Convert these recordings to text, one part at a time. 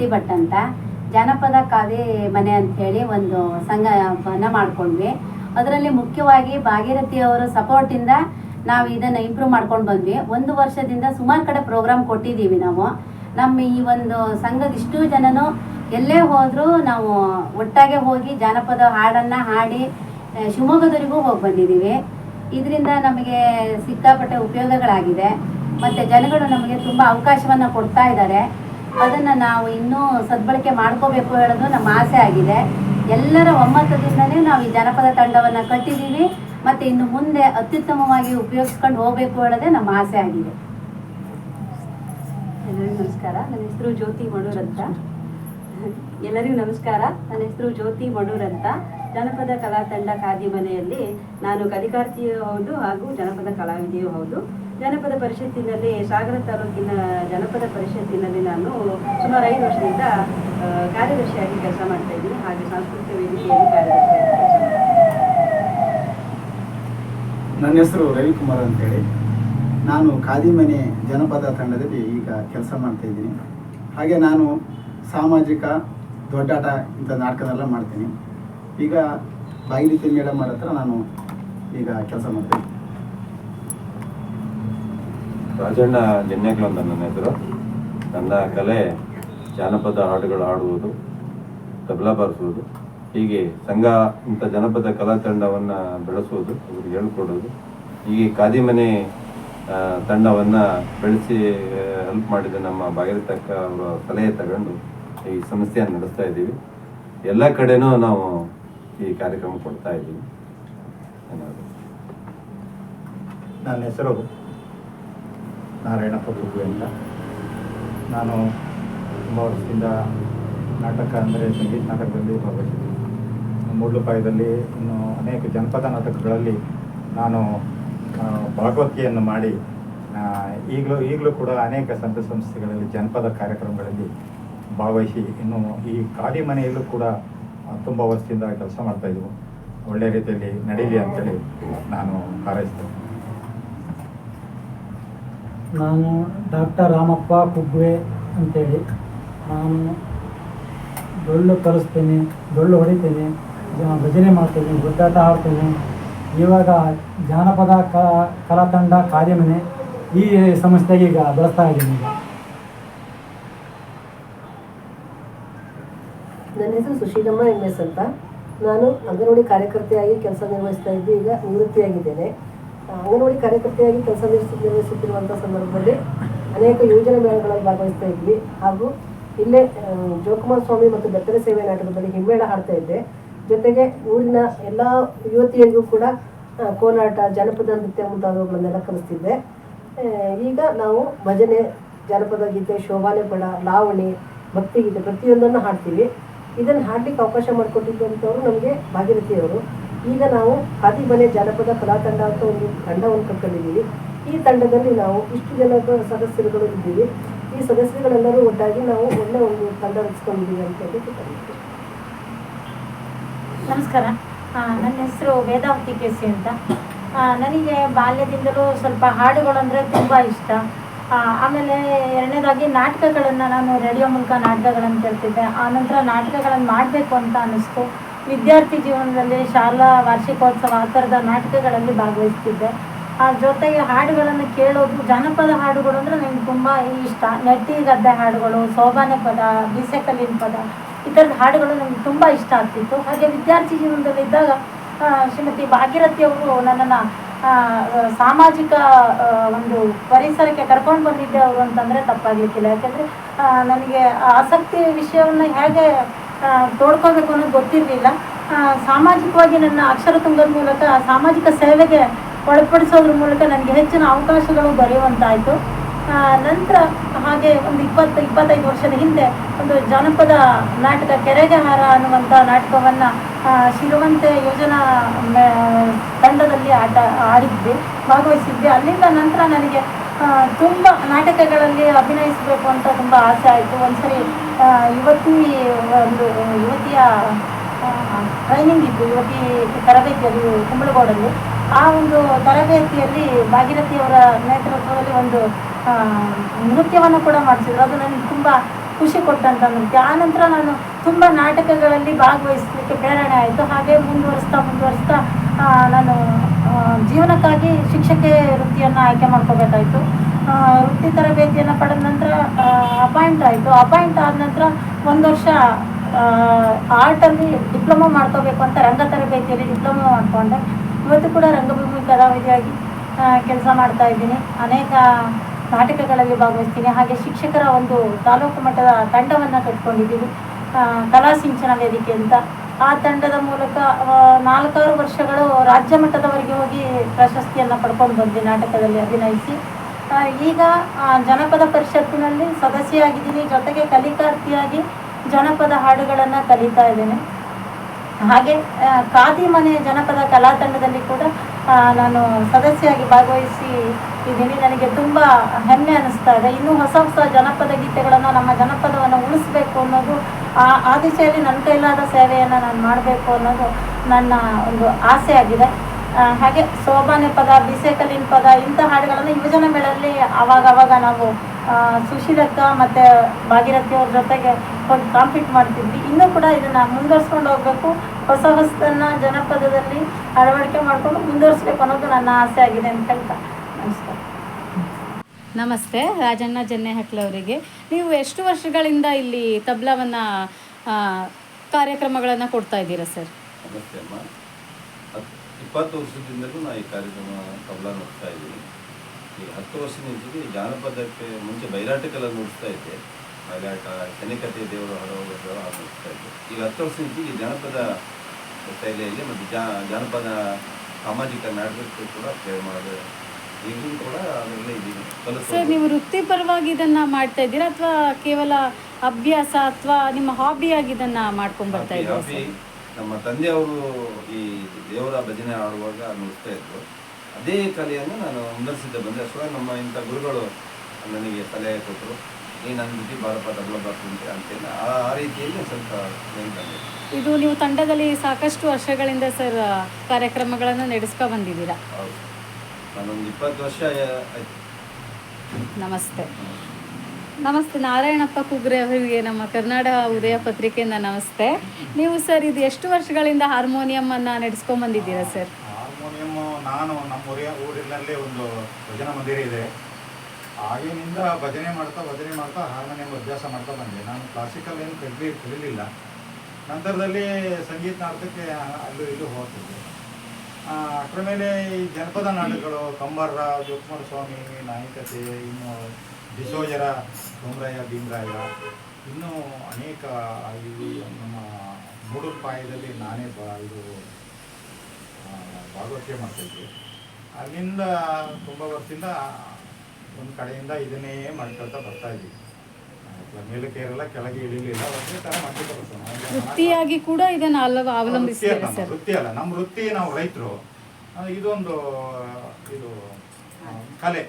ಭಾರತಿ ಭಟ್ ಅಂತ. ಜಾನಪದ ಕಾವ್ಯ ಮನೆ ಅಂತ ಹೇಳಿ ಒಂದು ಸಂಘವನ್ನ ಮಾಡ್ಕೊಂಡ್ವಿ. ಅದರಲ್ಲಿ ಮುಖ್ಯವಾಗಿ ಭಾಗೀರಥಿ ಅವರ ಸಪೋರ್ಟಿಂದ ನಾವು ಇದನ್ನು ಇಂಪ್ರೂವ್ ಮಾಡ್ಕೊಂಡು ಬಂದ್ವಿ. ಒಂದು ವರ್ಷದಿಂದ ಸುಮಾರು ಕಡೆ ಪ್ರೋಗ್ರಾಮ್ ಕೊಟ್ಟಿದ್ದೀವಿ ನಾವು. ನಮ್ಮ ಈ ಒಂದು ಸಂಘದ ಇಷ್ಟು ಜನನು ಎಲ್ಲೇ ಹೋದರೂ ನಾವು ಒಟ್ಟಾಗೆ ಹೋಗಿ ಜಾನಪದ ಹಾಡನ್ನು ಹಾಡಿ ಶಿವಮೊಗ್ಗದವರೆಗೂ ಹೋಗಿ ಬಂದಿದ್ದೀವಿ ಇದರಿಂದ ನಮಗೆ ಸಿಕ್ಕಾಪಟ್ಟೆ ಉಪಯೋಗಗಳಾಗಿದೆ. ಮತ್ತು ಜನಗಳು ನಮಗೆ ತುಂಬ ಅವಕಾಶವನ್ನು ಕೊಡ್ತಾ ಇದ್ದಾರೆ ಅದನ್ನು ನಾವು ಇನ್ನೂ ಸದ್ಬಳಕೆ ಮಾಡ್ಕೋಬೇಕು ಹೇಳೋದು ನಮ್ಮ ಆಸೆ ಆಗಿದೆ. ಎಲ್ಲರ ಒಮ್ಮತದಿಂದನೇ ನಾವು ಈ ಜನಪದ ತಂಡವನ್ನು ಕಟ್ಟಿದ್ದೀವಿ. ಮತ್ತು ಇನ್ನು ಮುಂದೆ ಅತ್ಯುತ್ತಮವಾಗಿ ಉಪಯೋಗಿಸ್ಕೊಂಡು ಹೋಗಬೇಕು ಹೇಳೋದೇ ನಮ್ಮ ಆಸೆ ಆಗಿದೆ. ಎಲ್ಲರಿಗೂ ನಮಸ್ಕಾರ. ನನ್ನ ಹೆಸರು ಜ್ಯೋತಿ ಮಡೂರ್ ಅಂತ. ಎಲ್ಲರಿಗೂ ನಮಸ್ಕಾರ. ನನ್ನ ಹೆಸರು ಜ್ಯೋತಿ ಮಡೂರ್ ಅಂತ. ಜನಪದ ಕಲಾ ತಂಡ ಖಾದಿ ಮನೆಯಲ್ಲಿ ನಾನು ಕಲಿಕಾರ್ತಿಯೂ ಹೌದು ಹಾಗೂ ಜನಪದ ಕಲಾವಿದೆಯೂ ಹೌದು. ಜನಪದ ಪರಿಷತ್ತಿನಲ್ಲಿ, ಸಾಗರ ತಾಲೂಕಿನ ಜನಪದ ಪರಿಷತ್ತಿನಲ್ಲಿ ನಾನು ಸುಮಾರು ಐದು ವರ್ಷದಿಂದ ಕಾರ್ಯದರ್ಶಿಯಾಗಿ ಕೆಲಸ ಮಾಡ್ತಾ ಇದ್ದೀನಿ. ಹಾಗೆ ಸಾಂಸ್ಕೃತಿಕ ವೇದಿಕೆಯಲ್ಲಿ ಕಾರ್ಯದರ್ಶಿಯಾಗಿ ಕೆಲಸ ನನ್ನ ಹೆಸರು ರವಿಕುಮಾರ್ ಅಂತೇಳಿ. ನಾನು ಖಾದಿಮನೆ ಜನಪದ ತಂಡದಲ್ಲಿ ಈಗ ಕೆಲಸ ಮಾಡ್ತಾ ಇದ್ದೀನಿ. ಹಾಗೆ ನಾನು ಸಾಮಾಜಿಕ ದೊಡ್ಡಾಟ ಇಂಥ ನಾಟಕನೆಲ್ಲ ಮಾಡ್ತೀನಿ. ಈಗ ಬಾಗಿಲಿತಿ ಮೇಡಮ್ ಅವ್ರ ಹತ್ರ ನಾನು ಈಗ ಕೆಲಸ ಮಾಡ್ತೀನಿ ರಾಜಣ್ಣ ಅಂತ ನನ್ನ ಹೆಸರು. ನನ್ನ ಕಲೆ ಜಾನಪದ ಹಾಡುಗಳು ಹಾಡುವುದು, ತಬಲಾ ಬಾರಿಸುವುದು, ಹೀಗೆ ಸಂಘ ಇಂಥ ಜನಪದ ಕಲಾ ತಂಡವನ್ನು ಬೆಳೆಸುವುದು ಅವ್ರಿಗೆ ಹೇಳ್ಕೊಡೋದು. ಹೀಗೆ ಖಾದಿ ಮನೆ ತಂಡವನ್ನ ಬೆಳೆಸಿ ಹೆಲ್ಪ್ ಮಾಡಿದ ನಮ್ಮ ಭಾಗೀರಥಕ್ಕ ಅವರ ಸಲಹೆ ತಗೊಂಡು ಈ ಸಂಸ್ಥೆಯನ್ನು ನಡೆಸ್ತಾ ಇದ್ದೀವಿ. ಎಲ್ಲ ಕಡೆನೂ ನಾವು ಈ ಕಾರ್ಯಕ್ರಮ ಕೊಡ್ತಾ ಇದ್ದೀವಿ. ನನ್ನ ಹೆಸರು ನಾರಾಯಣಪ್ಪ ಪ್ರಭು ಅಂತ. ನಾನು ತುಂಬ ವರ್ಷದಿಂದ ನಾಟಕ ಅಂದರೆ ಸಂಗೀತ ನಾಟಕದಲ್ಲಿ ಭಾಗವಹಿಸಿದ್ದೀನಿ ಮೂಡ್ಲುಪಾಯದಲ್ಲಿ ಇನ್ನು ಅನೇಕ ಜನಪದ ನಾಟಕಗಳಲ್ಲಿ ನಾನು ಭಾಗವತಿಯನ್ನು ಮಾಡಿ ಈಗಲೂ ಈಗಲೂ ಕೂಡ ಅನೇಕ ಸಂಘ ಸಂಸ್ಥೆಗಳಲ್ಲಿ ಜನಪದ ಕಾರ್ಯಕ್ರಮಗಳಲ್ಲಿ ಭಾಗವಹಿಸಿ ಇನ್ನು ಈ ಖಾದಿ ಮನೆಯಲ್ಲೂ ಕೂಡ ತುಂಬ ವರ್ಷದಿಂದ ಕೆಲಸ ಮಾಡ್ತಾಯಿದ್ವು ಒಳ್ಳೆಯ ರೀತಿಯಲ್ಲಿ ನಡೀಲಿ ಅಂತೇಳಿ ನಾನು ಹಾರೈಸ್ತೇನೆ. ನಾನು ಡಾಕ್ಟರ್ ರಾಮಪ್ಪ ಕುಗ್ವೆ ಅಂತೇಳಿ. ನಾನು ಡೊಳ್ಳು ಕಲಿಸ್ತೀನಿ ಡೊಳ್ಳು ಹೊಡಿತೇನೆ ಭಜನೆ ಮಾಡ್ತೇನೆ, ಗುದ್ದಾಟ ಆಡ್ತೇನೆ ಇವಾಗ ಜಾನಪದ ಕಲಾ ತಂಡ ಕಾರ್ಯಮನೆ ಈ ಸಂಸ್ಥೆಗೆ ಈಗ ಬಳಸ್ತಾ ಇದ್ದೀನಿ ನನ್ನ ಹೆಸರು ಸುಶೀಲಮ್ಮ ಎಂ ಎಸ್ ಅಂತ. ನಾನು ಅಂಗನವಾಡಿ ಕಾರ್ಯಕರ್ತೆಯಾಗಿ ಕೆಲಸ ನಿರ್ವಹಿಸ್ತಾ ಇದ್ದು, ಈಗ ನಿವೃತ್ತಿಯಾಗಿದ್ದೇನೆ. ಅಂಗನವಾಡಿ ಕಾರ್ಯಕರ್ತೆಯಾಗಿ ಕೆಲಸ ನಿರ್ವಹಿಸುತ್ತಿರುವಂತಹ ಸಂದರ್ಭದಲ್ಲಿ ಅನೇಕ ಯೋಜನೆ ಮೇಳಗಳಲ್ಲಿ ಭಾಗವಹಿಸ್ತಾ ಇದ್ವಿ. ಹಾಗೂ ಇಲ್ಲೇ ಜೋಕುಮಾರ್ ಸ್ವಾಮಿ ಮತ್ತು ಬೆತ್ತರ ಸೇವೆ ನಾಟಕದಲ್ಲಿ ಹಿಮ್ಮೇಳ ಹಾಡ್ತಾ ಇದ್ದೆ. ಜೊತೆಗೆ ಊರಿನ ಎಲ್ಲ ಯುವತಿಯರಿಗೂ ಕೂಡ ಕೋಲಾಟ, ಜನಪದ ನೃತ್ಯ ಮುಂತಾದವುಗಳನ್ನೆಲ್ಲ ಕಲಿಸ್ತಿದ್ದೆ. ಈಗ ನಾವು ಭಜನೆ, ಜಾನಪದ ಗೀತೆ ಶೋಭಾನೆ ಪಡ, ಲಾವಣಿ ಭಕ್ತಿಗೀತೆ ಪ್ರತಿಯೊಂದನ್ನು ಹಾಡ್ತೀವಿ. ಇದನ್ನು ಹಾಡ್ಲಿಕ್ಕೆ ಅವಕಾಶ ಮಾಡಿಕೊಟ್ಟಿದ್ದಂಥವ್ರು ನಮಗೆ ಭಾಗೀರಥಿಯವರು ಈಗ ನಾವು ಹಾದಿಮನೆ ಜಾನಪದ ಕಲಾ ತಂಡ ಅಂತ ಒಂದು ತಂಡವನ್ನು ಕಟ್ಕೊಂಡಿದ್ದೀವಿ. ಈ ತಂಡದಲ್ಲಿ ನಾವು ಇಷ್ಟು ಜನ ಸದಸ್ಯರುಗಳು ಇದ್ದೀವಿ. ಈ ಸದಸ್ಯರುಗಳೆಲ್ಲರೂ ಒಟ್ಟಾಗಿ ನಾವು ಒಳ್ಳೆ ಒಂದು ತಂಡ ರಚಿಸ್ಕೊಂಡಿದ್ದೀವಿ ಅಂತ ಹೇಳಿ ನಮಸ್ಕಾರ. ನನ್ನ ಹೆಸರು ವೇದಾವತಿ ಕೇಸಿ ಅಂತ. ನನಗೆ ಬಾಲ್ಯದಿಂದಲೂ ಸ್ವಲ್ಪ ಹಾಡುಗಳು ಅಂದರೆ ತುಂಬ ಇಷ್ಟ. ಆಮೇಲೆ ಎರಡನೇದಾಗಿ ನಾಟಕಗಳನ್ನು ನಾನು ರೇಡಿಯೋ ಮೂಲಕ ನಾಟಕಗಳನ್ನು ಕೇಳ್ತಿದ್ದೆ. ಆನಂತರ ನಾಟಕಗಳನ್ನು ಮಾಡಬೇಕು ಅಂತ ಅನ್ನಿಸ್ತು. ವಿದ್ಯಾರ್ಥಿ ಜೀವನದಲ್ಲಿ ಶಾಲಾ ವಾರ್ಷಿಕೋತ್ಸವ ಆ ಥರದ ನಾಟಕಗಳಲ್ಲಿ ಭಾಗವಹಿಸ್ತಿದ್ದೆ. ಆ ಜೊತೆಗೆ ಹಾಡುಗಳನ್ನು ಕೇಳೋದು, ಜಾನಪದ ಹಾಡುಗಳು ಅಂದರೆ ನನಗೆ ತುಂಬ ಇಷ್ಟ. ನೆಟ್ಟಿ ಗದ್ದೆ ಹಾಡುಗಳು, ಸೋಬಾನೆ ಪದ, ಬೀಸೆಕಲ್ಲಿನ ಪದ, ಈ ಥರದ ಹಾಡುಗಳು ನನಗೆ ತುಂಬ ಇಷ್ಟ ಆಗ್ತಿತ್ತು. ಹಾಗೆ ವಿದ್ಯಾರ್ಥಿ ಜೀವನದಲ್ಲಿದ್ದಾಗ ಇದ್ದಾಗ ಶ್ರೀಮತಿ ಭಾಗೀರಥಿ ಅವರು ನನ್ನನ್ನು ಸಾಮಾಜಿಕ ಒಂದು ಪರಿಸರಕ್ಕೆ ಕರ್ಕೊಂಡು ಬಂದಿದ್ದೆ ಅವರು ಅಂತಂದರೆ ತಪ್ಪಾಗಲಿಕ್ಕಿಲ್ಲ. ಯಾಕೆಂದರೆ ನನಗೆ ಆಸಕ್ತಿ ವಿಷಯವನ್ನು ಹೇಗೆ ತೋಡ್ಕೋಬೇಕು ಅನ್ನೋದು ಗೊತ್ತಿರಲಿಲ್ಲ. ಸಾಮಾಜಿಕವಾಗಿ ನನ್ನ ಅಕ್ಷರ ತುಂಗದ ಮೂಲಕ, ಸಾಮಾಜಿಕ ಸೇವೆಗೆ ಒಳಪಡಿಸೋದ್ರ ಮೂಲಕ ನನಗೆ ಹೆಚ್ಚಿನ ಅವಕಾಶಗಳು ದೊರೆಯುವಂತಾಯಿತು. ನಂತರ ಹಾಗೆ ಒಂದು ಇಪ್ಪತ್ತು, ಇಪ್ಪತ್ತೈದು ವರ್ಷದ ಹಿಂದೆ ಒಂದು ಜಾನಪದ ನಾಟಕ ಕೆರೆಗೆ ಹಾರ ಅನ್ನುವಂಥ ನಾಟಕವನ್ನು ಶಿರುವಂತೆ ಯೋಜನಾ ತಂಡದಲ್ಲಿ ಆಟ, ಆಡಿದ್ವಿ, ಭಾಗವಹಿಸಿದ್ವಿ. ಅಲ್ಲಿಂದ ನಂತರ ನನಗೆ ತುಂಬ ನಾಟಕಗಳಲ್ಲಿ ಅಭಿನಯಿಸಬೇಕು ಅಂತ ತುಂಬ ಆಸೆ ಆಯಿತು. ಒಂದ್ಸರಿ ಯುವತಿ ಒಂದು, ಯುವತಿಯ ಟ್ರೈನಿಂಗ್ ಇತ್ತು, ಯುವತಿ ತರಬೇತಿಯಲ್ಲಿ ಕುಂಬಳಗೋಡಲ್ಲಿ. ಆ ಒಂದು ತರಬೇತಿಯಲ್ಲಿ ಭಾಗೀರಥಿಯವರ ನೇತೃತ್ವದಲ್ಲಿ ಒಂದು ನೃತ್ಯವನ್ನು ಕೂಡ ಮಾಡಿಸಿದ್ರು. ಅದು ನನಗೆ ತುಂಬ ಖುಷಿ ಕೊಟ್ಟಂಥ ನೃತ್ಯ. ಆನಂತರ ನಾನು ತುಂಬ ನಾಟಕಗಳಲ್ಲಿ ಭಾಗವಹಿಸಲಿಕ್ಕೆ ಪ್ರೇರಣೆ ಆಯಿತು. ಹಾಗೆ ಮುಂದುವರಿಸ್ತಾ ಮುಂದುವರಿಸ್ತಾ ನಾನು ಜೀವನಕ್ಕಾಗಿ ಶಿಕ್ಷಕಿ ವೃತ್ತಿಯನ್ನು ಆಯ್ಕೆ ಮಾಡ್ಕೋಬೇಕಾಯಿತು. ವೃತ್ತಿ ತರಬೇತಿಯನ್ನು ಪಡೆದ ನಂತರ ಅಪಾಯಿಂಟ್ ಆಯಿತು. ಅಪಾಯಿಂಟ್ ಆದ ನಂತರ ಒಂದು ವರ್ಷ ಆರ್ಟಲ್ಲಿ ಡಿಪ್ಲೊಮಾ ಮಾಡ್ಕೋಬೇಕು ಅಂತ ರಂಗ ತರಬೇತಿಯಲ್ಲಿ ಡಿಪ್ಲೊಮಾ ಮಾಡಿಕೊಂಡೆ. ಇವತ್ತು ಕೂಡ ರಂಗಭೂಮಿ ಕಲಾವಿದೆಯಾಗಿ ಕೆಲಸ ಮಾಡ್ತಾ ಇದ್ದೀನಿ. ಅನೇಕ ನಾಟಕಗಳಲ್ಲಿ ಭಾಗವಹಿಸ್ತೀನಿ. ಹಾಗೆ ಶಿಕ್ಷಕರ ಒಂದು ತಾಲೂಕು ಮಟ್ಟದ ತಂಡವನ್ನು ಕಟ್ಕೊಂಡಿದ್ದೀವಿ. ಕಲಾ ಸಿಂಚನ ವೇದಿಕೆ ಅಂತ. ಆ ತಂಡದ ಮೂಲಕ ನಾಲ್ಕಾರು ವರ್ಷಗಳು ರಾಜ್ಯ ಮಟ್ಟದವರೆಗೆ ಹೋಗಿ ಪ್ರಶಸ್ತಿಯನ್ನು ಪಡ್ಕೊಂಡು ಬಂದೆ ನಾಟಕದಲ್ಲಿ ಅಭಿನಯಿಸಿ. ಈಗ ಜನಪದ ಪರಿಷತ್ತಿನಲ್ಲಿ ಸದಸ್ಯೆಯಾಗಿದ್ದೀನಿ. ಜೊತೆಗೆ ಕಲಿಕಾರ್ಥಿಯಾಗಿ ಜನಪದ ಹಾಡುಗಳನ್ನು ಕಲಿತಾ ಇದ್ದೇನೆ. ಹಾಗೆ ಖಾದಿ ಮನೆ ಜನಪದ ಕಲಾ ತಂಡದಲ್ಲಿ ಕೂಡ ನಾನು ಸದಸ್ಯೆಯಾಗಿ ಭಾಗವಹಿಸಿ ಇದ್ದೀನಿ ನನಗೆ ತುಂಬ ಹೆಮ್ಮೆ ಅನ್ನಿಸ್ತಾ ಇದೆ. ಇನ್ನೂ ಹೊಸ ಹೊಸ ಜನಪದ ಗೀತೆಗಳನ್ನು ನಮ್ಮ ಜನಪದವನ್ನು ಉಳಿಸ್ಬೇಕು ಅನ್ನೋದು, ಆ ಆ ದಿಶೆಯಲ್ಲಿ ನನ್ನ ಕೈಲಾದ ಸೇವೆಯನ್ನು ನಾನು ಮಾಡಬೇಕು ಅನ್ನೋದು ನನ್ನ ಒಂದು ಆಸೆ ಆಗಿದೆ. ಹಾಗೆ ಸೋಬಾನೆ ಪದ ಬಿಸೆಕಲ್ಲಿನ ಪದ, ಇಂಥ ಹಾಡುಗಳನ್ನು ಯುವಜನ ಮೇಳಲ್ಲಿ ಆವಾಗ ಆವಾಗ ನಾವು ಸುಶೀಲಕ್ಕ ಮತ್ತು ಭಾಗೀರಥಿಯವ್ರ ಜೊತೆಗೆ ಕಾಂಪೀಟ್ ಮಾಡ್ತಿದ್ವಿ. ಇನ್ನೂ ಕೂಡ ಇದನ್ನು ಮುಂದುವರ್ಸ್ಕೊಂಡು ಹೋಗಬೇಕು. ಹೊಸ ಹೊಸದನ್ನು ಜನಪದದಲ್ಲಿ ಅಳವಡಿಕೆ ಮಾಡಿಕೊಂಡು ಮುಂದುವರಿಸ್ಬೇಕು ಅನ್ನೋದು ನನ್ನ ಆಸೆ ಆಗಿದೆ ಅಂತ ಹೇಳ್ತಾ. ನಮಸ್ಕಾರ. ನಮಸ್ತೆ ರಾಜಣ್ಣ ಜನ್ನೆಹಕ್ಲವರಿಗೆ ನೀವು ಎಷ್ಟು ವರ್ಷಗಳಿಂದ ಇಲ್ಲಿ ತಬ್ಲವನ್ನು ಕಾರ್ಯಕ್ರಮಗಳನ್ನು ಕೊಡ್ತಾ ಇದ್ದೀರಾ ಸರ್? ನಮಸ್ತೆ ಅಮ್ಮ. ಇಪ್ಪತ್ತು ವರ್ಷದಿಂದಲೂ ನಾ ಈ ಕಾರ್ಯಕ್ರಮ ತಬ್ಲ ನೋಡ್ತಾ ಇದ್ದೀನಿ. ಈ ಹತ್ತು ವರ್ಷದಿಂದ ಜಾನಪದಕ್ಕೆ ಮುಂಚೆ ಬೈರಾಟಕ್ಕೆಲ್ಲ ನೋಡ್ತಾ ಇದ್ದೆ. ಶನಿಕತೆ ದೇವರು ಹಡೋದು ಹಾಡು ಇದ್ದರು. ಇದ್ದೆ ಈಗ ಹತ್ತು ವರ್ಷದಿಂದ ಈ ಜನಪದ ಶೈಲಿಯಲ್ಲಿ ಮತ್ತು ಜಾ ಜಾನಪದ ಸಾಮಾಜಿಕ ನಾಟಕಕ್ಕೆ ಕೂಡ ಪ್ಲೇ ಮಾಡೋದು. ಈಗಲೂ ಕೂಡ ಅದರಲ್ಲೇ ಇದ್ದೀನಿ. ಸರ್ ನೀವು ವೃತ್ತಿಪರವಾಗಿ ಇದನ್ನು ಮಾಡ್ತಾ ಇದ್ದೀರಾ ಅಥವಾ ಕೇವಲ ಅಭ್ಯಾಸ ಅಥವಾ ನಿಮ್ಮ ಹಾಬಿಯಾಗಿ ಇದನ್ನು ಮಾಡ್ಕೊಂಡು ಬರ್ತಾ ಹಾಬಿ- ಇದ್ದೀರಾ ಹಾಬಿ ನಮ್ಮ ತಂದೆಯವರು ಈ ದೇವರ ಭಜನೆ ಆಡುವಾಗ ನುಡಿಸ್ತಾ ಇದ್ರು ಅದೇ ಕಲೆಯನ್ನು ನಾನು ಮುಂದರಿಸಿದ್ದೆ ಬಂದೆ ಅಷ್ಟೊಳಗೆ ನಮ್ಮ ಇಂಥ ಗುರುಗಳು ನನಗೆ ಸಲಹೆ ಕೊಟ್ಟರು. ನೀ ನನ್ನ ಜೊತೆ ಬಾರಪ್ಪ ಅಂತೇಳಿ ಆ ಆ ರೀತಿಯಲ್ಲಿ ಸ್ವಲ್ಪ ಇದು ನೀವು ತಂಡದಲ್ಲಿ ಸಾಕಷ್ಟು ವರ್ಷಗಳಿಂದ ಸರ್ ಕಾರ್ಯಕ್ರಮಗಳನ್ನು ನಡೆಸ್ಕೊ ಬಂದಿದ್ದೀರಾ? ಹೌದು. ನಾನೊಂದು ಇಪ್ಪತ್ತು ವರ್ಷ ಆಯ್ತು. ನಮಸ್ತೆ. ನಮಸ್ತೆ. ನಾರಾಯಣಪ್ಪ ಕುಗ್ರೆ ಅವರಿಗೆ ನಮ್ಮ ಕರ್ನಾಡ ಉದಯ ಪತ್ರಿಕೆಯಿಂದ ನಮಸ್ತೆ. ನೀವು ಸರ್ ಇದು ಎಷ್ಟು ವರ್ಷಗಳಿಂದ ಹಾರ್ಮೋನಿಯಂ ಅನ್ನ ನಡೆಸ್ಕೊಂಡ್ ಬಂದಿದ್ದೀರಾ ಸರ್? ಹಾರ್ಮೋನಿಯಂ ನಾನು ನಮ್ಮ ಊರಿನಲ್ಲಿ ಒಂದು ಭಜನಾ ಮಂದಿರ ಇದೆ. ಆಗಿನಿಂದ ಭಜನೆ ಮಾಡ್ತಾ ಭಜನೆ ಮಾಡ್ತಾ ಹಾರ್ಮೋನಿಯಂ ಅಭ್ಯಾಸ ಮಾಡ್ತಾ ಬಂದೆ. ನಾನು ಕ್ಲಾಸಿಕಲ್ ಏನು ಕಲಿ ಕಲೀಲಿಲ್ಲ ನಂತರದಲ್ಲಿ ಸಂಗೀತ ನಾಟಕಕ್ಕೆ ಅಲ್ಲೂ ಇಲ್ಲೂ ಹೋಗ್ತಿದ್ದೆ ಅಷ್ಟರ ಮೇಲೆ ಈ ಜನಪದ ನಾಟಕಗಳು ಕಂಬರ್ರ ಜೋಕುಮಾರ ಸ್ವಾಮಿ ನಾಯಕತೆ ಇನ್ನು ಡಿಸೋಜರ ಸೋಮರಾಯ ಭೀಮರಾಯ ಇನ್ನೂ ಅನೇಕ ಇದು ನಮ್ಮ ಮೂಡುಪಾಯದಲ್ಲಿ ನಾನೇ ಬಾ ಇದು ಆ, ಮಾಡ್ತಾಯಿದ್ದೆ ಅಲ್ಲಿಂದ ತುಂಬ ವರ್ಷದಿಂದ ಒಂದು ಕಡೆಯಿಂದ ಇದನ್ನೇ ಮಾಡ್ಕೊಳ್ತಾ ಬರ್ತಾ ಇದ್ವಿ ಆ, ಮೇಲಕ್ಕೆ ಇರಲ್ಲ ಕೆಳಗೆ ಇಳಿಲಿಲ್ಲ ಒಂದೇ ತರ ಮಾಡ್ಕೊಳ್ತಾ ಬರ್ತೀವಿ. ನಾವು. ವೃತ್ತಿಯಾಗಿ ಕೂಡ ಇದನ್ನ ಅಲ್ಲ ವೃತ್ತಿ ಅಲ್ಲ, ಸರ್. ವೃತ್ತಿ ಅಲ್ಲ ನಮ್ಮ ವೃತ್ತಿ ನಾವು ರೈತರು. ಇದೊಂದು ಇದು ಕಲೆ.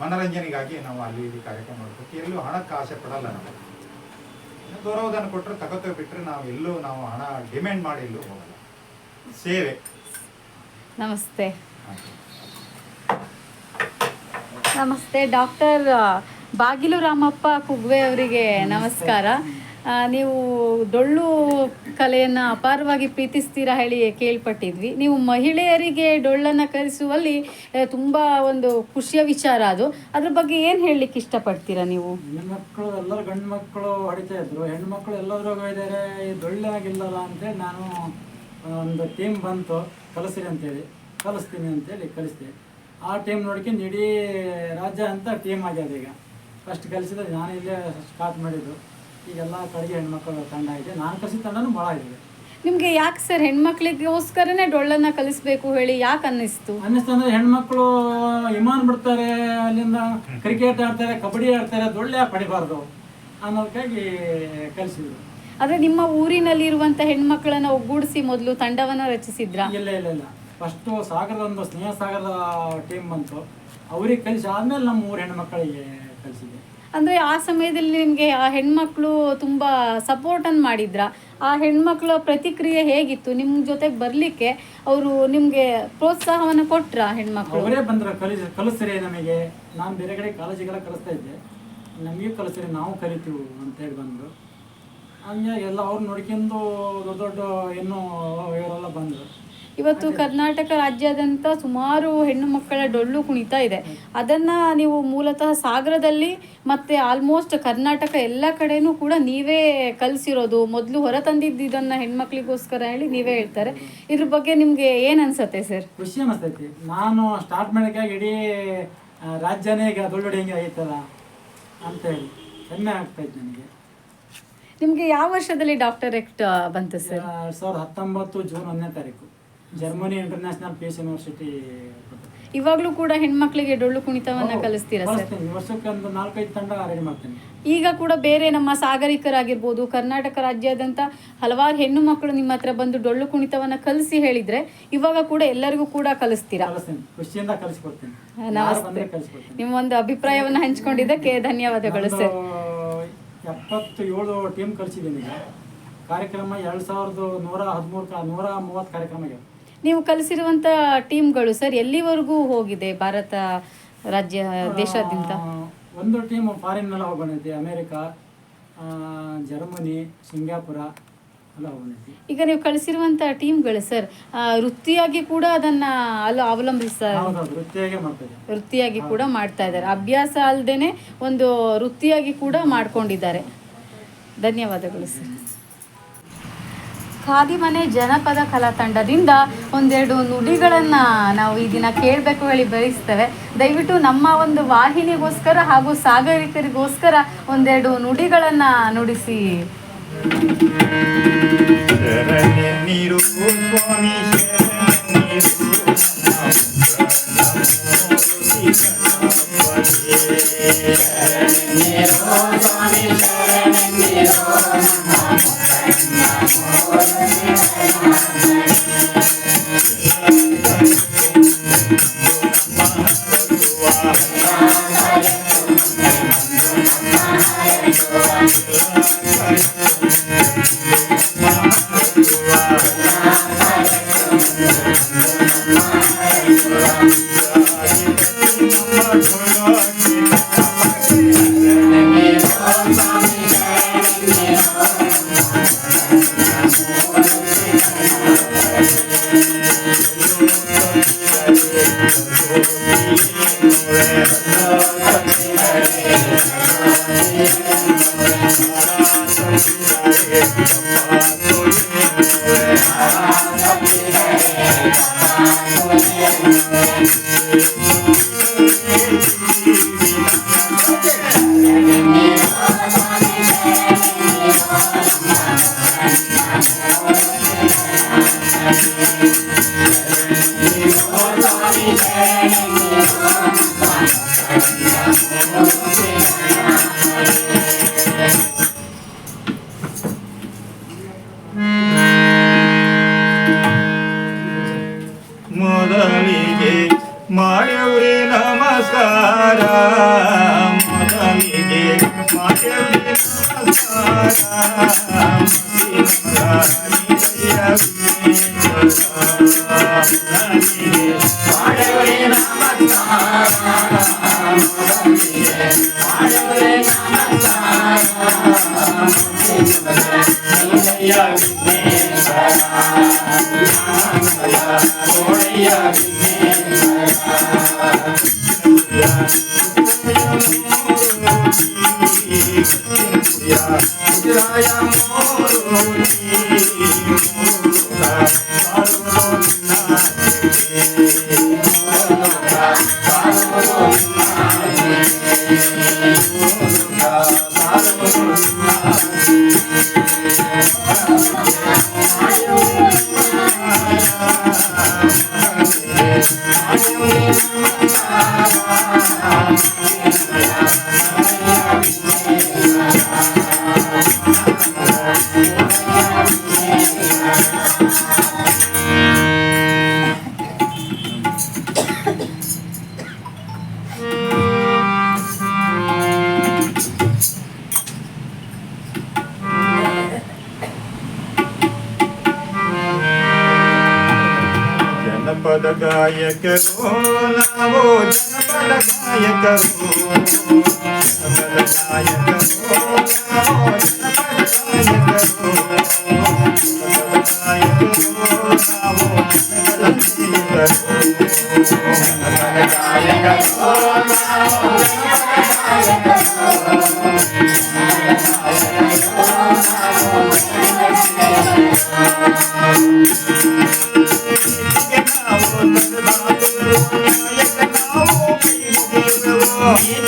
ಮನರಂಜನೆಗಾಗಿ ನಾವು ಅಲ್ಲಿ ಇಲ್ಲಿ ಕಾರ್ಯಕ್ರಮ ಮಾಡ್ತೀವಿ ಎಲ್ಲೂ ಹಣಕ್ಕೆ ಆಸೆ ಪಡಲ್ಲ ನಾವು. ಗೌರವಧನ ಕೊಟ್ಟರೆ ತಗೋತ ಬಿಟ್ಟರೆ ನಾವು ಎಲ್ಲೂ ನಾವು ಹಣ ಡಿಮ್ಯಾಂಡ್ ಮಾಡಿ ಎಲ್ಲೂ ಹೋಗಲ್ಲ. ಸೇವೆ. ನಮಸ್ತೆ. ನಮಸ್ತೆ. ಡಾಕ್ಟರ್ ಬಾಗಿಲು ರಾಮಪ್ಪ ಕುಗ್ವೆ ಅವರಿಗೆ ನಮಸ್ಕಾರ. ನೀವು ಡೊಳ್ಳು ಕಲೆಯನ್ನು ಅಪಾರವಾಗಿ ಪ್ರೀತಿಸ್ತೀರಾ ಹೇಳಿ ಕೇಳ್ಪಟ್ಟಿದ್ವಿ. ನೀವು ಮಹಿಳೆಯರಿಗೆ ಡೊಳ್ಳನ್ನು ಕಲಿಸುವಲ್ಲಿ ತುಂಬ ಒಂದು ಖುಷಿಯ ವಿಚಾರ ಅದು. ಅದ್ರ ಬಗ್ಗೆ ಏನು ಹೇಳಲಿಕ್ಕೆ ಇಷ್ಟಪಡ್ತೀರಾ ನೀವು? ಹೆಣ್ಮಕ್ಳು, ಎಲ್ಲರೂ ಗಂಡು ಮಕ್ಕಳು ಹೊಡಿತಾ ಇದ್ರು. ಹೆಣ್ಮಕ್ಳು ಎಲ್ಲರೂ ಈ ಡೊಳ್ಳೆ ಆಗಿಲ್ಲಲ್ಲ ಅಂತೇಳಿ ನಾನು ಒಂದು ಟೀಮ್ ಬಂತು. ಕಲಿಸ್ರಿ ಅಂತೇಳಿ. ಕಲಿಸ್ತೀನಿ ಅಂತೇಳಿ ಕಲಿಸ್ದೆ. ಆ ಟೀಮ್ ನೋಡ್ಕೊಂಡು ಇಡೀ ರಾಜ್ಯ ಅಂತ ಟೀಮ್ ಆಗ್ಯದ ಈಗ. ಫಸ್ಟ್ ಕಲಿಸಿದ ನಾನು ಇಲ್ಲೇ ಸ್ಟಾರ್ಟ್ ಮಾಡಿದ್ದು. ಈಗೆಲ್ಲ ಕಡೆಗೆ ಹೆಣ್ಮಕ್ಳು ತಂಡ ಇದೆ. ನಾನು ಕಲಿಸಿದ ತಂಡನೂ ಭಾಳ ಇದೆ. ನಿಮಗೆ ಯಾಕೆ ಸರ್ ಹೆಣ್ಮಕ್ಳಿಗೋಸ್ಕರನೇ ಡೊಳ್ಳನ್ನು ಕಲಿಸ್ಬೇಕು ಹೇಳಿ ಯಾಕೆ ಅನ್ನಿಸ್ತು? ಅನ್ನಿಸ್ತಂದ್ರೆ ಹೆಣ್ಮಕ್ಳು ಇಮಾನ್ ಬಿಡ್ತಾರೆ ಅಲ್ಲಿಂದ ಕ್ರಿಕೆಟ್ ಆಡ್ತಾರೆ ಕಬಡ್ಡಿ ಆಡ್ತಾರೆ ಡೊಳ್ಳೆ ಪಡಿಬಾರ್ದು ಅನ್ನೋದಕ್ಕಾಗಿ ಕಲಿಸಿದ್ರು ಆದರೆ ನಿಮ್ಮ ಊರಿನಲ್ಲಿರುವಂಥ ಹೆಣ್ಮಕ್ಳನ್ನ ಒಗ್ಗೂಡಿಸಿ ಮೊದಲು ತಂಡವನ್ನು ರಚಿಸಿದ್ರಾ? ಇಲ್ಲ ಇಲ್ಲ ಇಲ್ಲ. ಫಸ್ಟು ಸಾಗರದ ಒಂದು ಸ್ನೇಹ ಸಾಗರದ ಟೀಮ್ ಬಂತು. ಅವ್ರಿಗೆ ಕಲಿಸಿ ಆದ್ಮೇಲೆ ನಮ್ಮ ಊರ ಹೆಣ್ಮಕ್ಳಿಗೆ ಕಲಿಸಿದೆ ಅಂದರೆ ಆ ಸಮಯದಲ್ಲಿ ನಿಮಗೆ ಆ ಹೆಣ್ಮಕ್ಳು ತುಂಬ ಸಪೋರ್ಟನ್ನು ಮಾಡಿದ್ರ? ಆ ಹೆಣ್ಮಕ್ಳ ಪ್ರತಿಕ್ರಿಯೆ ಹೇಗಿತ್ತು? ನಿಮ್ಮ ಜೊತೆಗೆ ಬರಲಿಕ್ಕೆ ಅವರು ನಿಮಗೆ ಪ್ರೋತ್ಸಾಹವನ್ನು ಕೊಟ್ರ ಹೆಣ್ಮಕ್ಳು? ಅವರೇ ಬಂದ್ರು ಕಲಿಸ್ ಕಲಿಸ್ರಿ ನಮಗೆ. ನಾನು ಬೇರೆ ಕಡೆ ಕಾಲೇಜಿಗೆಲ್ಲ ಕಲಿಸ್ತಾ ಇದ್ದೆ. ನಮಗೆ ಕಲಿಸ್ರಿ ನಾವು ಅಂತ ಹೇಳಿ ಬಂದರು. ಹಂಗೆ ಎಲ್ಲ ಅವ್ರು ನೋಡ್ಕೊಂಡು ದೊಡ್ಡ ದೊಡ್ಡ ಏನು ಇವರೆಲ್ಲ ಬಂದರು. ಇವತ್ತು ಕರ್ನಾಟಕ ರಾಜ್ಯಾದ್ಯಂತ ಸುಮಾರು ಹೆಣ್ಣು ಮಕ್ಕಳ ಡೊಳ್ಳು ಕುಣಿತ ಇದೆ. ಅದನ್ನ ನೀವು ಮೂಲತಃ ಸಾಗರದಲ್ಲಿ ಮತ್ತೆ ಆಲ್ಮೋಸ್ಟ್ ಕರ್ನಾಟಕ ಎಲ್ಲ ಕಡೆನೂ ಕೂಡ ನೀವೇ ಕಲಿಸಿರೋದು. ಮೊದಲು ಹೊರತಂದಿದ್ದು ಇದನ್ನ ಹೆಣ್ಮಕ್ಳಿಗೋಸ್ಕರ ಹೇಳಿ ನೀವೇ ಹೇಳ್ತಾರೆ. ಇದ್ರ ಬಗ್ಗೆ ನಿಮ್ಗೆ ಏನ್ ಅನ್ಸತ್ತೆ ಸರ್? ಖುಷಿ ಅನಿಸ್ತೈತಿ. ನಾನು ಸ್ಟಾರ್ಟ್ ಮಾಡೋಕೆ ಇಡೀ ರಾಜ್ಯನೇ ಈಗ ದೊಡ್ಡೊಡೆಂಗೆ ಐತಲ್ಲ ಅಂತೇಳಿ ಹೆಮ್ಮೆ ಆಗ್ತೈತೆ ನನಗೆ. ನಿಮ್ಗೆ ಯಾವ ವರ್ಷದಲ್ಲಿ ಡಾಕ್ಟರ್ ಎಕ್ಟ್ ಬಂತು ಸರ್? ಎರಡು ಸಾವಿರದ ಹತ್ತೊಂಬತ್ತು ಜೂನ್ ಒಂದನೇ ತಾರೀಕು. ಜರ್ಮನಿ ಇಂಟರ್ನ್ಯಾಷನಲ್ ಪೀಸ್ ಯೂನಿವರ್ಸಿಟಿ ಇವಾಗ್ಲೂ ಕೂಡ ಹೆಣ್ಮಕ್ಳಿಗೆ ಡೊಳ್ಳು ಕುಣಿತವನ್ನ ಕಲಿಸ್ತೀರಾ ಸರ್? ವರ್ಷಕ್ಕೆ ಒಂದು ನಾಲ್ಕೈದು ತಂಡ ರೆಡಿ ಮಾಡ್ತೀನಿ. ಈಗ ಕೂಡ ಬೇರೆ ನಮ್ಮ ಸಾಗರಿಕರಾಗಿರ್ಬೋದು ಕರ್ನಾಟಕ ರಾಜ್ಯಾದ್ಯಂತ ಹಲವಾರು ಹೆಣ್ಣು ಮಕ್ಕಳು ನಿಮ್ಮ ಹತ್ರ ಬಂದು ಡೊಳ್ಳು ಕುಣಿತವನ್ನ ಕಲಿಸಿ ಹೇಳಿದ್ರೆ ಇವಾಗ ಕೂಡ ಎಲ್ಲರಿಗೂ ಕೂಡ ಕಲಿಸ್ತೀರಾ? ಖುಷಿಯಿಂದ ಕಲಿಸ್ಕೊಡ್ತೀನಿ. ನಮಸ್ತೆ. ನಿಮ್ಮ ಒಂದು ಅಭಿಪ್ರಾಯವನ್ನ ಹಂಚಿಕೊಂಡಿದ್ದಕ್ಕೆ ಧನ್ಯವಾದಗಳು ಸರ್. ಎಪ್ಪತ್ತು ಏಳು ಟೀಮ್ ಕಾರ್ಯಕ್ರಮ ಎರಡು ಸಾವಿರದ ನೂರ ಹದಿಮೂರು ನೂರ ಮೂವತ್ತು ಕಾರ್ಯಕ್ರಮ ನೀವು ಕಲಿಸಿರುವಂತ ಟೀಮ್ಗಳು ಸರ್ ಎಲ್ಲಿವರೆಗೂ ಹೋಗಿದೆ ಭಾರತ ರಾಜ್ಯ ದೇಶಾದ್ಯಂತ? ಒಂದು ಟೀಮ್ ಫಾರಿನ್ನೆಲ್ಲ ಹೋಗಿ ಬಂದೈತಿ ಅಮೇರಿಕಾ ಜರ್ಮನಿ ಸಿಂಗಾಪುರ ಈಗ ನೀವು ಕಳಿಸಿರುವಂತ ಟೀಮ್ಗಳು ಸರ್ ವೃತ್ತಿಯಾಗಿ ಕೂಡ ಅದನ್ನ ಅಲ್ಲಿ ಅವಲಂಬಿಸ ವೃತ್ತಿಯಾಗಿ ಕೂಡ ಮಾಡ್ತಾ ಇದ್ದಾರೆ. ಅಭ್ಯಾಸ ಅಲ್ಲದೇನೆ ಒಂದು ವೃತ್ತಿಯಾಗಿ ಕೂಡ ಮಾಡ್ಕೊಂಡಿದ್ದಾರೆ. ಧನ್ಯವಾದಗಳು ಸರ್. ಖಾದಿಮನೆ ಜನಪದ ಕಲಾ ತಂಡದಿಂದ ಒಂದೆರಡು ನುಡಿಗಳನ್ನು ನಾವು ಈ ದಿನ ಕೇಳಬೇಕು ಹೇಳಿ ಬಯಸ್ತೇವೆ. ದಯವಿಟ್ಟು ನಮ್ಮ ಒಂದು ವಾಹಿನಿಗೋಸ್ಕರ ಹಾಗೂ ಸಾಗರಿಕರಿಗೋಸ್ಕರ ಒಂದೆರಡು ನುಡಿಗಳನ್ನು ನುಡಿಸಿ. Bye. வாழ జనపద గాయకరు నమో జనపద గాయకరు. గాయకరు గాయకరు. గాయకరు గాయకరు.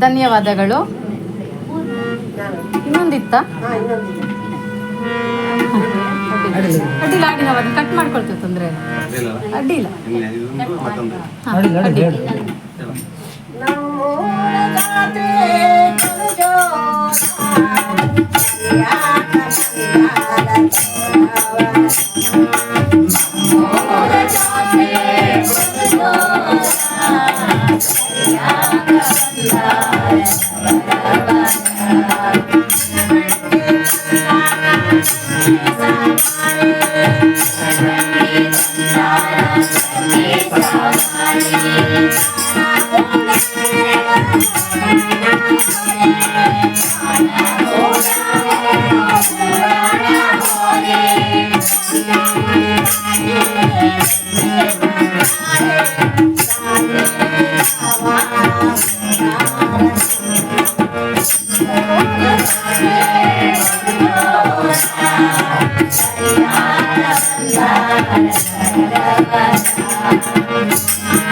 ಧನ್ಯವಾದಗಳು. ಇನ್ನೊಂದಿತ್ತ? ಹಾಂ ಇನ್ನೊಂದಿದೆ ಅಡ್ಡಿಲ್ಲ ಅಡ್ಡಿಲ್ಲ ನಾವು ಅದನ್ನ ಕಟ್ ಮಾಡ್ಕೊಳ್ತೀವಿ ತೊಂದರೆ ಇಲ್ಲ. ಅಡ್ಡಿಲ್ಲ Oh, Música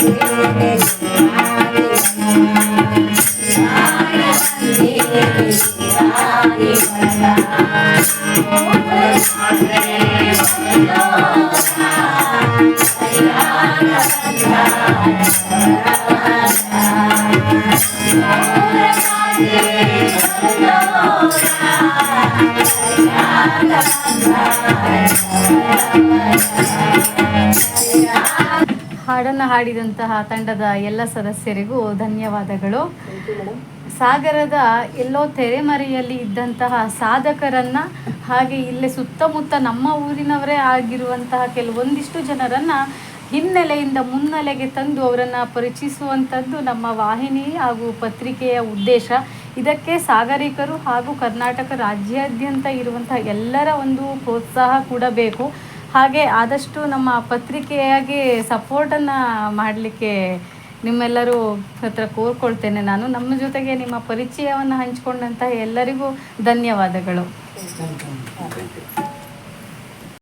ಅಡ್ಡಿಲ್ಲ ಹಾಡನ್ನು ಹಾಡಿದಂತಹ ತಂಡದ ಎಲ್ಲ ಸದಸ್ಯರಿಗೂ ಧನ್ಯವಾದಗಳು. ಸಾಗರದ ಎಲ್ಲೋ ತೆರೆಮರೆಯಲ್ಲಿ ಇದ್ದಂತಹ ಸಾಧಕರನ್ನ ಹಾಗೆ ಇಲ್ಲೇ ಸುತ್ತಮುತ್ತ ನಮ್ಮ ಊರಿನವರೇ ಆಗಿರುವಂತಹ ಕೆಲವೊಂದಿಷ್ಟು ಜನರನ್ನ ಹಿನ್ನೆಲೆಯಿಂದ ಮುನ್ನೆಲೆಗೆ ತಂದು ಅವರನ್ನು ಪರಿಚಯಿಸುವಂಥದ್ದು ನಮ್ಮ ವಾಹಿನಿ ಹಾಗೂ ಪತ್ರಿಕೆಯ ಉದ್ದೇಶ. ಇದಕ್ಕೆ ಸಾಗರಿಕರು ಹಾಗೂ ಕರ್ನಾಟಕ ರಾಜ್ಯಾದ್ಯಂತ ಇರುವಂತಹ ಎಲ್ಲರ ಒಂದು ಪ್ರೋತ್ಸಾಹ ಕೂಡ ಬೇಕು. ಹಾಗೆ ಆದಷ್ಟು ನಮ್ಮ ಪತ್ರಿಕೆಯಾಗಿ ಸಪೋರ್ಟನ್ನು ಮಾಡಲಿಕ್ಕೆ ನಿಮ್ಮೆಲ್ಲರೂ ಹತ್ರ ಕೋರ್ಕೊಳ್ತೇನೆ ನಾನು. ನಮ್ಮ ಜೊತೆಗೆ ನಿಮ್ಮ ಪರಿಚಯವನ್ನು ಹಂಚಿಕೊಂಡಂತಹ ಎಲ್ಲರಿಗೂ ಧನ್ಯವಾದಗಳು.